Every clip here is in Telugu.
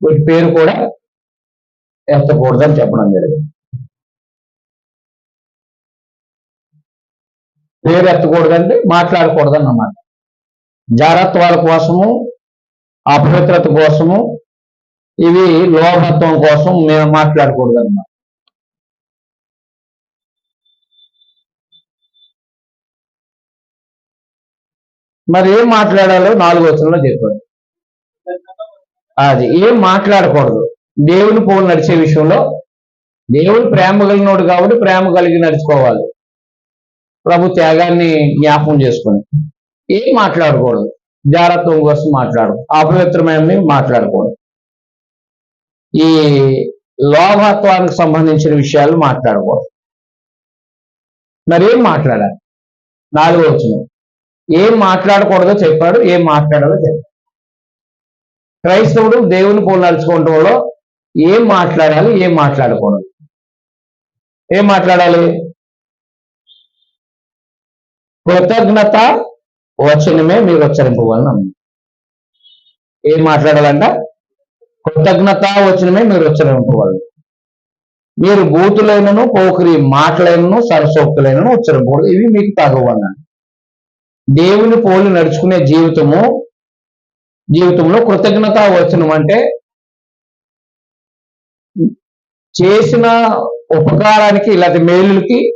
వీటి పేరు కూడా ఎత్తకూడదని చెప్పడం జరిగింది. పేరు ఎత్తకూడదంటే మాట్లాడకూడదని అన్నమాట జారత్వాల కోసము అపవిత్రత కోసము ఇవి లోభత్వం కోసం మేము మాట్లాడకూడదు అన్నమాట మరి ఏం మాట్లాడాలో నాలుగు వచనంలో చెప్పాడు. అది ఏం మాట్లాడకూడదు. దేవుని పోలు నడిచే విషయంలో దేవుడు ప్రేమ కలిగినోడు కాబట్టి ప్రేమ కలిగి నడుచుకోవాలి. ప్రభు త్యాగాన్ని జ్ఞాపకం చేసుకుని ఏం మాట్లాడకూడదు. జాగ్రత్తం కోసం మాట్లాడు అపవిత్రమైనవి మాట్లాడకూడదు. ఈ లోభత్వానికి సంబంధించిన విషయాలు మాట్లాడకూడదు. మరి ఏం మాట్లాడాలి? నాలుగో వచ్చిన ఏం మాట్లాడకూడదో చెప్పాడు ఏం మాట్లాడాలో చెప్పాడు. క్రైస్తవుడు దేవుని పోలు ఏం మాట్లాడాలి ఏం మాట్లాడకూడదు? ఏం మాట్లాడాలి? కృతజ్ఞత వచనమే మీరు ఉచ్చరింపవాలని ఏం మాట్లాడాలంట? కృతజ్ఞత వచనమే మీరు ఉచ్చరింపవాలి మీరు బూతులైనను పోకిరి మాటలైనను సరసోక్తులైనను ఉచ్చరింపకూడదు ఇవి మీకు తగవన్నాను దేవుని పోలి నడుచుకునే జీవితము జీవితంలో కృతజ్ఞత వచనం అంటే చేసిన ఉపకారానికి ఇలాంటి మేలులకి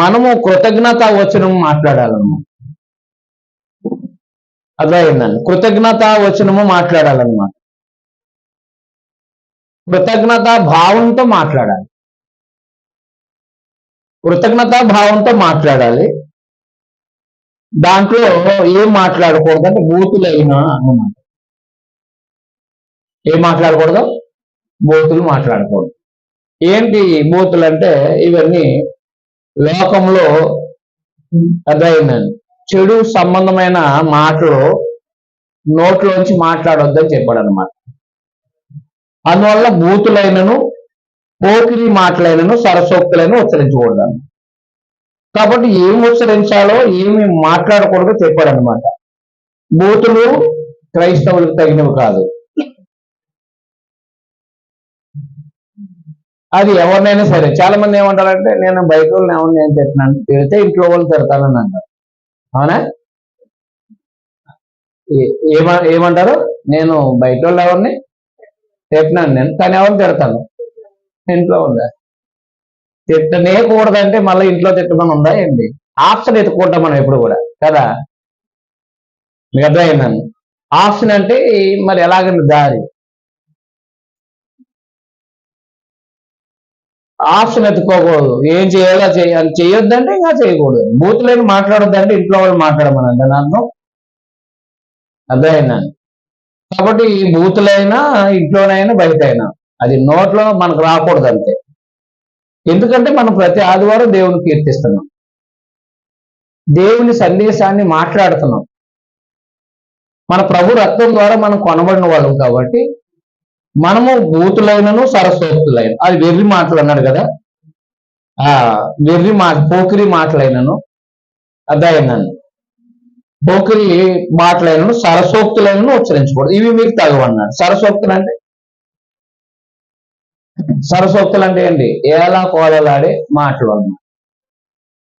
మనము కృతజ్ఞత వచనం మాట్లాడాలన్నమాట. అర్థమైందండి? కృతజ్ఞత వచనము మాట్లాడాలన్నమాట. కృతజ్ఞత భావంతో మాట్లాడాలి. కృతజ్ఞత భావంతో మాట్లాడాలి. దాంట్లో ఏం మాట్లాడకూడదు అంటే బూతులైనా అన్నమాట. ఏం మాట్లాడకూడదు? బూతులు మాట్లాడకూడదు. ఏంటి బూతులు అంటే ఇవన్నీ లోకంలో అర్థమైందండి. చెడు సంబంధమైన మాటలు నోట్లోంచి మాట్లాడొద్దని చెప్పాడు అనమాట అందువల్ల బూతులైనను పోకిరి మాటలైనను సరసోక్తులైన ఉచ్చరించకూడదు కాబట్టి ఏం ఉచ్చరించాలో ఏమి మాట్లాడకూడదో చెప్పాడు అనమాట బూతులు క్రైస్తవులకు తగినవి కాదు. అది ఎవరినైనా సరే చాలా మంది ఏమంటారంటే నేను బైకులు వాళ్ళని ఎవరిని ఏం తిట్టినాను తిడితే ఇంట్లో వాళ్ళు తిడతానని అంటారు. అవునా? ఏమ ఏమంటారు? నేను బయట వాళ్ళు ఎవరిని తిట్టినాను నేను కానీ ఎవరిని తిడతాను? ఇంట్లో ఉందా? తిట్టనే కూడదంటే మళ్ళీ ఇంట్లో తిట్టమని ఉందా ఏంటి? ఆప్షన్ ఎత్తుకుంటాం మనం ఎప్పుడు కూడా కదా? మీకు అర్థమైందండి ఆప్షన్ అంటే మరి ఎలాగండి దారి? ఆప్షన్ ఎత్తుకోకూడదు. ఏం చేయాలో చేయాలి చేయొద్దంటే ఇంకా చేయకూడదు. బూతులేని మాట్లాడొద్దంటే ఇంట్లో వాళ్ళు మాట్లాడమనండి దాని అర్థం? అర్థమైందండి కాబట్టి ఈ బూతులైనా ఇంట్లోనైనా బయట అయినా అది నోట్లో మనకు రాకూడదు అంతే. ఎందుకంటే మనం ప్రతి ఆదివారం దేవుని కీర్తిస్తున్నాం. దేవుని సందేశాన్ని మాట్లాడుతున్నాం. మన ప్రభు రక్తం ద్వారా మనం కొనబడిన వాళ్ళం కాబట్టి మనము బూతులైనను సరస్వతులైన. అది వెర్రి మాటలు అన్నాడు కదా? ఆ వెర్రి మా పోకిరి మాటలైనను అర్థమైందండి పోకిరి మాటలైనను సరస్వక్తులైనను ఉచ్చరించకూడదు. ఇవి మీకు తగవన్నాడు సరస్వక్తులు అంటే సరసోక్తులు అంటే ఏంటి? ఏలా కోలలాడే మాటలు అన్నమాట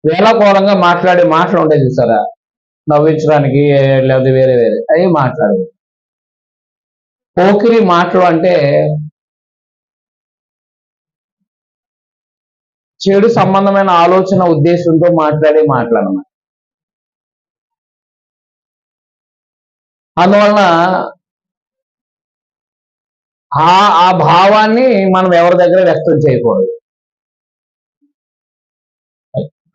వేళకోళంగా మాట్లాడే మాటలు ఉంటాయి చూసారా? నవ్వించడానికి లేకపోతే వేరే వేరే అవి మాట్లాడదు పోకిరి మాటలు అంటే చెడు సంబంధమైన ఆలోచన ఉద్దేశంతో మాట్లాడే మాటలు అన్నమాట అందువలన ఆ ఆ భావాన్ని మనం ఎవరి దగ్గర వ్యక్తం చేయకూడదు.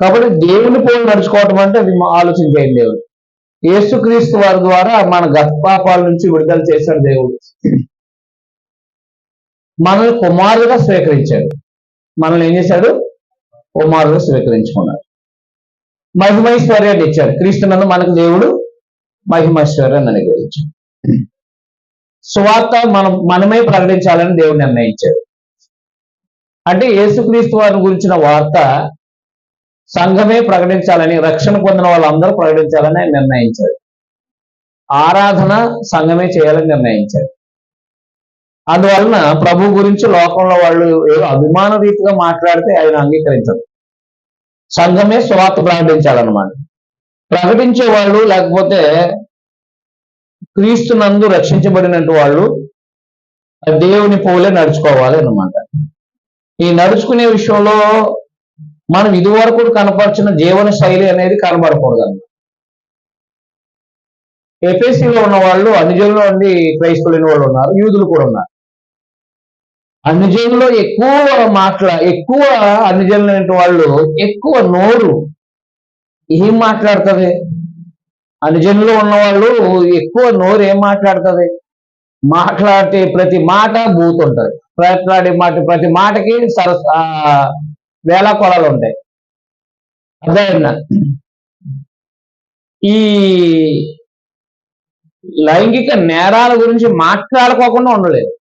కాబట్టి దేవుని పోయి నడుచుకోవటం అంటే అది ఆలోచన చేయండి దేవుడు. యేసుక్రీస్తు వారి ద్వారా మన గతపాపాల నుంచి విడుదల చేశాడు దేవుడు. మనల్ని కుమారుగా స్వీకరించాడు. మనల్ని ఏం చేశాడు? కుమారుగా స్వీకరించుకున్నాడు. మహిమైశ్వర్యాన్ని ఇచ్చాడు. క్రీస్తునందు మనకు దేవుడు మహిమైశ్వర్యాన్ని అనుగ్రహించాడు. సువార్త మనం మనమే ప్రకటించాలని దేవుడు నిర్ణయించాడు. అంటే యేసుక్రీస్తు వారిని గురించిన వార్త సంఘమే ప్రకటించాలని రక్షణ పొందిన వాళ్ళందరూ ప్రకటించాలని ఆయన నిర్ణయించాడు. ఆరాధన సంఘమే చేయాలని నిర్ణయించాడు. అందువలన ప్రభు గురించి లోకంలో వాళ్ళు ఏదో అభిమాన రీతిగా మాట్లాడితే ఆయన అంగీకరించరు సంఘమే స్వార్థ ప్రకటించాలన్నమాట. ప్రకటించే వాళ్ళు లేకపోతే క్రీస్తు నందు రక్షించబడినట్టు వాళ్ళు దేవుని పోలే నడుచుకోవాలి అన్నమాట. ఈ నడుచుకునే విషయంలో మనం ఇదివరకు కనపరిచిన జీవన శైలి అనేది కనబడకూడదు అనమాట ఎఫ్ఎస్సిలో ఉన్న వాళ్ళు అనుజనులు ఉండి క్రైస్తవులైన వాళ్ళు ఉన్నారు యూదులు కూడా ఉన్నారు. అనుజనులో ఎక్కువ మాట్లా ఎక్కువ అనుజనులైన వాళ్ళు ఎక్కువ నోరు ఏం మాట్లాడుతుంది? అనుజనులు ఉన్నవాళ్ళు ఎక్కువ నోరు ఏం మాట్లాడుతుంది? మాట్లాడే ప్రతి మాట బూత్ ఉంటుంది మాట్లాడే మాట ప్రతి మాటకి సర వేల కొలలు ఉంటాయి. అదే ఈ లైంగిక నేరాల గురించి మాట్లాడుకోకుండా ఉండలేదు.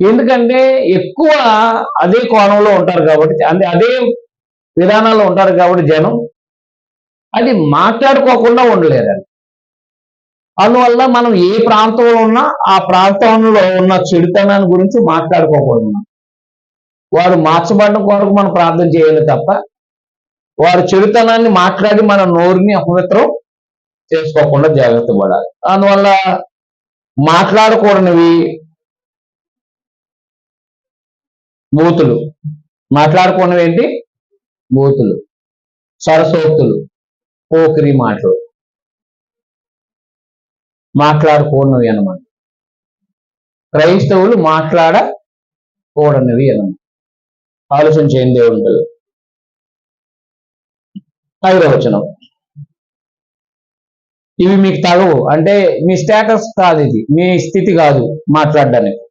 ఎందుకంటే ఎక్కువ అదే కోణంలో ఉంటారు కాబట్టి అంటే అదే విధానాల్లో ఉంటారు కాబట్టి జనం అది మాట్లాడుకోకుండా ఉండలేరు అని అందువల్ల మనం ఏ ప్రాంతంలో ఉన్నా ఆ ప్రాంతంలో ఉన్న చెడుతనాన్ని గురించి మాట్లాడుకోకూడదు వారు మార్చబడడం కొరకు మనం ప్రార్థన చేయాలి తప్ప వారు చెడుతనాన్ని మాట్లాడి మన నోరుని అపవిత్రం చేసుకోకుండా జాగ్రత్త పడాలి. అందువల్ల మాట్లాడకూడనివి బూతులు మాట్లాడుకున్నవి ఏంటి? బూతులు సరసోక్తులు పోకిరి మాటలు. మాట్లాడకూడనివి అనమాట. క్రైస్తవులు మాట్లాడకూడనివి అనమాట. ఆలోచన చేయని దేవుడు కదా ఐదవ ఇవి మీకు తగవు. అంటే మీ స్టేటస్ కాదు ఇది. మీ స్థితి కాదు మాట్లాడడానికి.